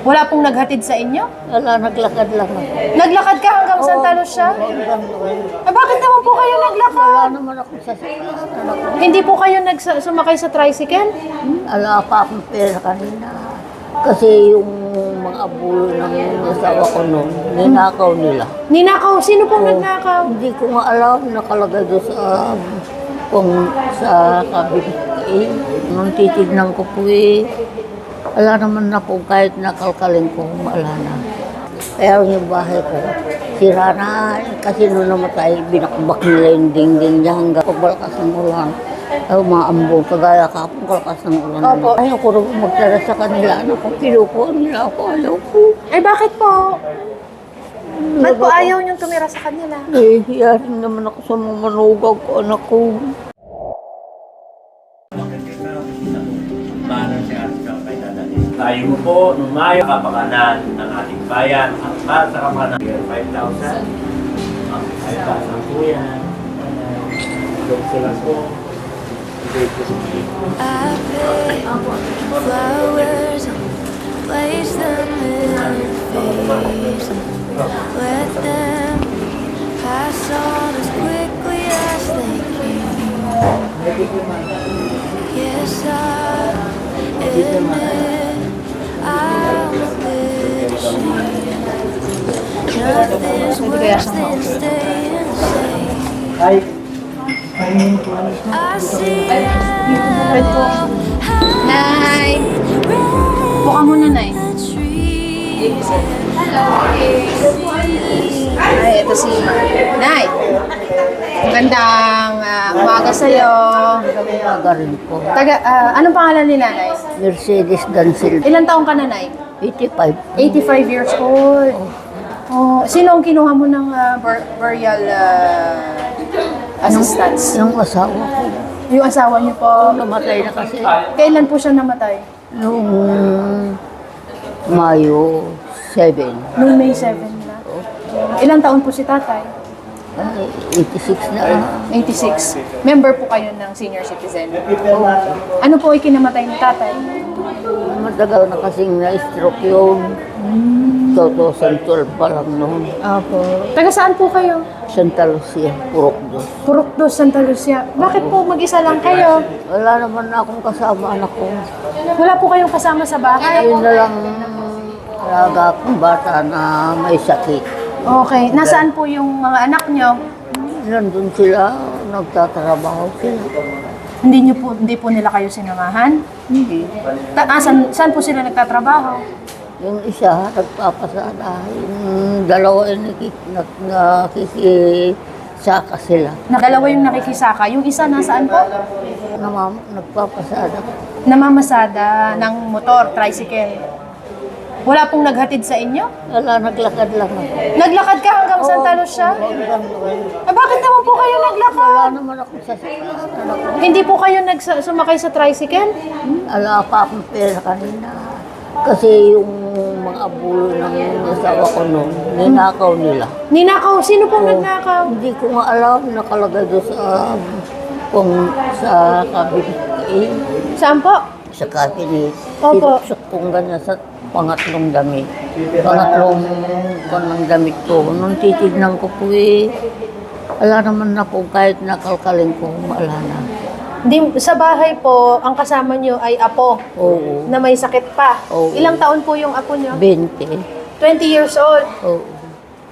Wala pong naghatid sa inyo? Wala, naglakad lang ako. Naglakad ka hanggang Santa Lucia? Hanggang doon. Eh, bakit naman po kayo naglakad? Wala naman ako sa sasakyan. Hindi po kayo nagsa- sumakay sa tricycle? Wala pa akong pera kanina. Kasi yung mga abulo ng asawa ko noon, ninakaw nila. Ninakaw? Sino pong nagnakaw? Hindi ko nga alam, nakalagay doon sa kung sa kabit eh. Nung titignan ko po eh, wala naman na po kahit nakalkalin ko, wala na. Kaya yung bahay ko, sira na. Kasi nung namatay, binakbak nila yung dingding niya hanggang pagbalkas ng ulan. Ay, umaambong, kagaya kapong kalakas ng ulan. Opo. Ayaw ko rin magtara sa kanila. Ano ko, kinukuha nila ako, ayaw ko. Eh, bakit po? Ba't po ayaw niyong tumira sa kanila? Eh, hiyarin naman ako sa mga manugang ko, anak ko. Tayo po, numayo kapakanan ng ating bayan at para sa kapakanan, 5,000. Ang 5,000 po yan. Doon sila po. I pick flowers, place them in your face. Let them pass on as quickly as they can. Yes, I admit see Nay! Buka muna, Nay. Ay, ito si Nay! Magandang ah, umaga sa'yo. Umaga rin po. Taga, ah, anong pangalan ni Nanay? Mercedes Dancil, Ilan taong ka na, Nay? 85. 85 years old. Oh, sino ang kinuha mo ng ah, bur- burial ah, assistance? Yung asawa ko, Yung asawa niyo po. namatay na kasi Kailan po siya namatay? noong Mayo 7. Noong May 7 na. Ilang taon po si tatay? Ay, 86 na. 86. Member po kayo ng senior citizen. Ano po ay kinamatay ni tatay? Matagal na kasing na-stroke yun. 2012 pa lang noon. Opo. Taga saan po kayo? Santa Lucia, Purok dos. Purok dos, Santa Lucia. Bakit po mag-isa lang kayo? Wala naman na akong kasama anak ko. Wala po kayong kasama sa bahay? Yun na lang alaga akong bata na may sakit. Okay. Nasaan po yung mga anak nyo? Nandun sila, nagtatrabaho sila. Hindi niyo po hindi po nila kayo sinamahan? Hindi. Ta- ah, saan, saan po sila nagtatrabaho? Yung isa, nagpapasada. Yung dalawa, ay nakik- nak- nakikisaka sila. Na dalawa yung nakikisaka. Yung isa nasaan po? Namam, nagpapasada. Namamasada ng motor, tricycle. Wala pong naghatid sa inyo? Wala, naglakad lang ako. Naglakad ka hanggang Santa Lucia? Hanggang. Eh, bakit naman po kayo naglakad? Wala naman ako sa. Hindi po kayo nagsa- sumakay sa tricycle? Wala pa akong pera kanina. Kasi yung mga abulo ng asawa ko noon, ninakaw nila. Ninakaw? Sino pong nagnakaw? Hindi ko nga alam, nakalagay doon sa kung sa kabit eh, Saan po? sa cabinet. Opo. Sinuksak kong ganyan sa pangatlong damit. Pangatlong kon ng damit ko. Nung titignan ko po eh, wala naman na po kahit nakalkalin ko, wala na. Di, sa bahay po, ang kasama nyo ay apo Oo. na may sakit pa. Oo. Ilang taon po yung apo nyo? 20. 20 years old. Oo.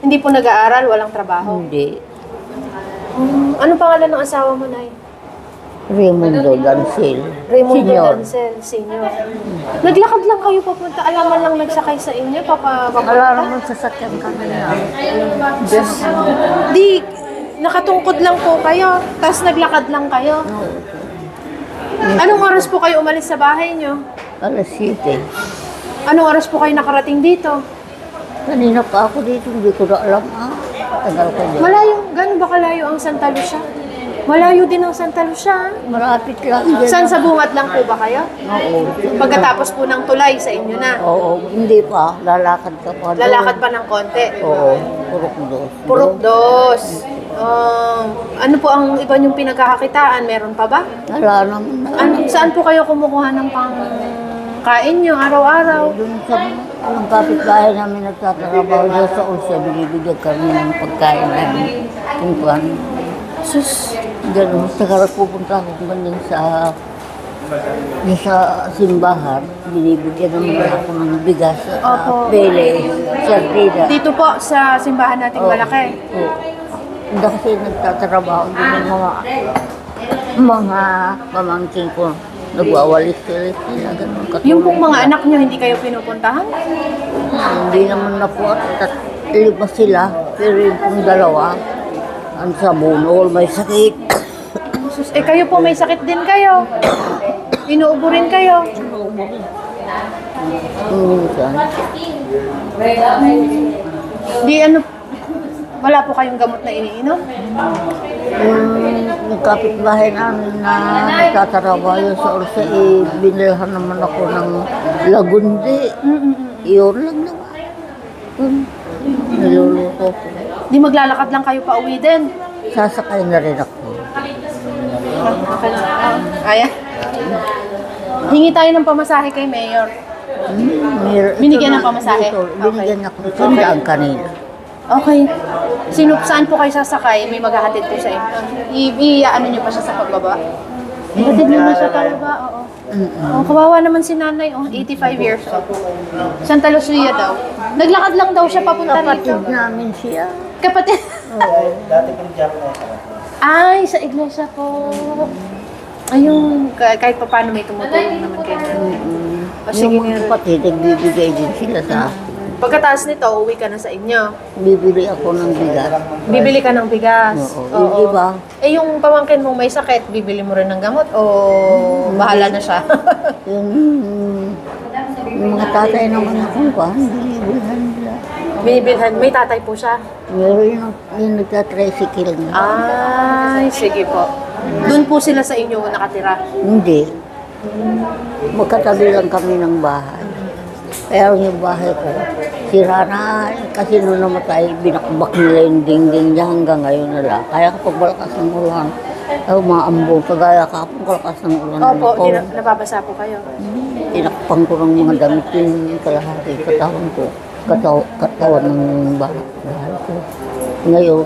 Hindi po nag-aaral, walang trabaho. Hindi. Hmm, Anong pangalan ng asawa mo, Nay? Raimundo Dancil. Raimundo Senior. Dancel, senior. Naglakad lang kayo papunta. Alam man lang nagsakay sa inyo, papa, Wala papunta. naman sasakyan kanina. Di, nakatungkod lang po kayo. Tapos naglakad lang kayo. Anong oras po kayo umalis sa bahay nyo? Alas 7. Anong oras po kayo nakarating dito? Kanina pa ako dito, hindi ko na alam ah. Tagal ka dyan. Malayo, gano'n ba kalayo ang Santa Lucia? Malayo din ang Santa Lucia. Marapit lang dyan. Saan sa bungat lang po ba kayo? Oo. Pagkatapos po ng tulay sa inyo na. Oo, hindi pa. Lalakad ka pa. doon. Lalakad pa ng konti. Oo, purok dos. Purok dos. Um, ano po ang iba niyong pinagkakakitaan? Meron pa ba? Wala naman na. Ano, saan po kayo kumukuha ng pangkain niyo araw-araw? Doon sa Yung kapitbahay namin nagtatrabaho dyan sa ulsa, binibigyan kami ng pagkain namin. Kung paano. Sus, Ganun, saka pupunta ako galing sa yung sa simbahan, binibigyan naman ako ng bigas, Opo. uh, pele, sardina. dito po sa simbahan nating Oo. malaki. Oo. Hindi kasi nagtatrabaho din ng mga mga pamangkin ko. Nagwawalis sila sila, ganun. Katulong Yung pong mga sila. anak nyo, hindi kayo pinupuntahan? Hindi naman na po at lima sila, pero yung pong dalawa, ang sa bunol, may sakit. Sus, eh kayo po may sakit din kayo. Inuubo rin kayo. Minsan, Di ano, wala po kayong gamot na iniinom? yung, yung kapitbahay namin na nagtatrabaho sa Orsa, eh, binilhan naman ako ng lagundi. Iyon lang naman. Yun, niluluto ko. Di maglalakad lang kayo pa uwi din. Sasakay na rin ako. Kaya? Hingi tayo ng pamasahe kay Mayor. Hmm, Mer- Binigyan ng pamasahe? Dito, binigyan ako. Sundaan kanina. Okay. Sino, saan po kayo sasakay? May maghahatid po sa inyo. I, i ano niyo pa siya sa pagbaba? Ihatid niyo na siya pababa, oo. Oh, kawawa naman si nanay, oh, 85 years old. Santa Lucia daw. Naglakad lang daw siya papunta rito. Kapatid namin siya. Kapatid. Ay, sa iglesia po. Ayun, ka- kahit pa paano may tumutulong naman kayo. O, sige Yung mga kapatid, nagbibigay din sila sa akin. Pagkataas nito, uwi ka na sa inyo. Bibili ako ng bigas. Bibili ka ng bigas. Oo, yung iba. Eh, yung pamangkin mong may sakit, bibili mo rin ng gamot o bahala na siya? Yung, yung mga tatay naman ako ba, binibilhan nila. Binibilhan, may tatay po siya. Meron yung, yung nagtatricycle na. Ay, sige po. Doon po sila sa inyo nakatira. Hindi. Magkatabi lang kami ng bahay. Pero yung bahay ko, sira na. Kasi nung namatay, binakbak nila yung dingding niya hanggang ngayon nila. Kaya kapag malakas ng ulan, ay umaambong. Kagaya kapag malakas ng ulan. Opo, ako, nababasa po kayo. tinakpan ko ng mga damit yung kalahati, katawan ko. Kataw, katawan ng bahay, bahay ko. Ngayon,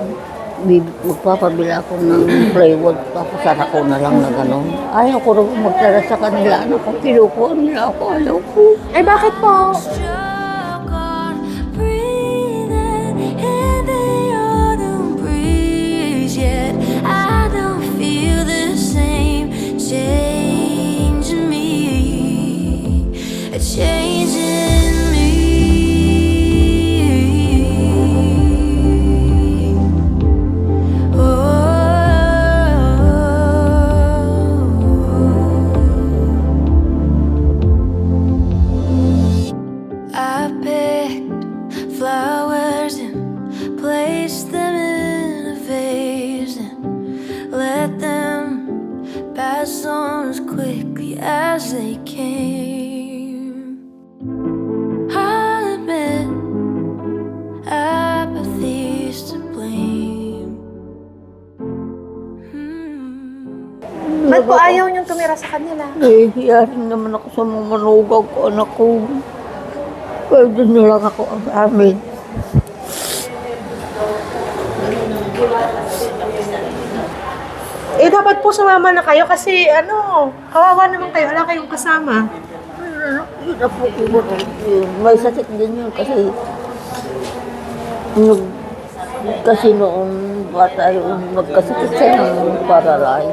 magpapabila ako ng plywood, papasara ko na lang na gano'n. Ayaw ko rin magtara sa kanila, anak ko, kinukuha nila ako, ayaw ko. Ay, bakit po? As they came. I admit apathy's to blame. Hmm. Ba't po ayaw niyong tumira sa kanila? Nahihiya rin naman ako sa mga manugang ko, anak ko. Kaya doon na lang ako ang amin. Eh, dapat po sumama na kayo kasi ano, kawawa naman kayo. Wala kayong kasama. Yun na po. Yun, May sakit din yun kasi nung, kasi noon bata yung nagkasakit siya ng paralay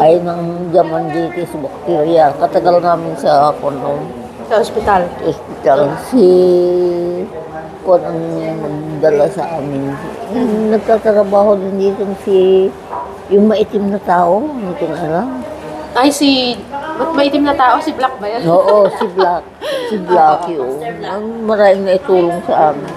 ay ng diamanditis bacteria. Katagal namin sa kono Sa ospital. hospital si kon ang nagdala sa amin. Nagtatrabaho din dito si yung maitim na tao, hindi ko na alam. Ay, si... Ba't maitim na tao? Si Black ba yan? Oo, si Black. Si Black yun. Ang maraming na itulong sa amin.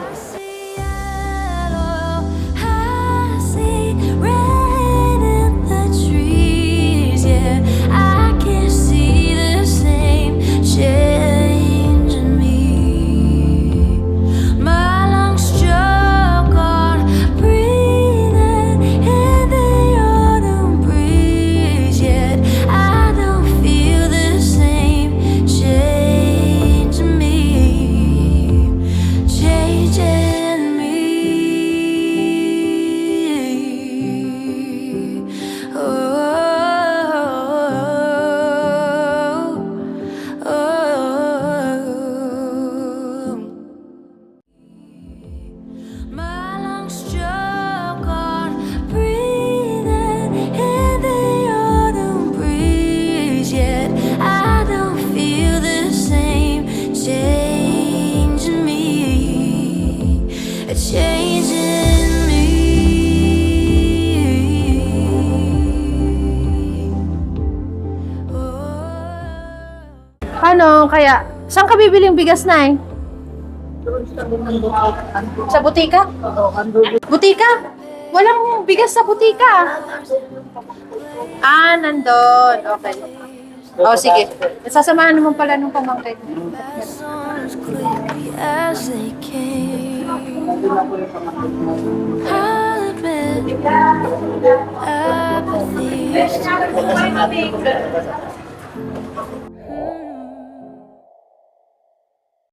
Ano, kaya, saan ka bibili yung bigas na eh? Sa butika? Butika? Walang bigas sa butika. Ah, nandun. Okay. Oh, sige. Sasamahan naman pala nung pamangkin. I'll admit, apathy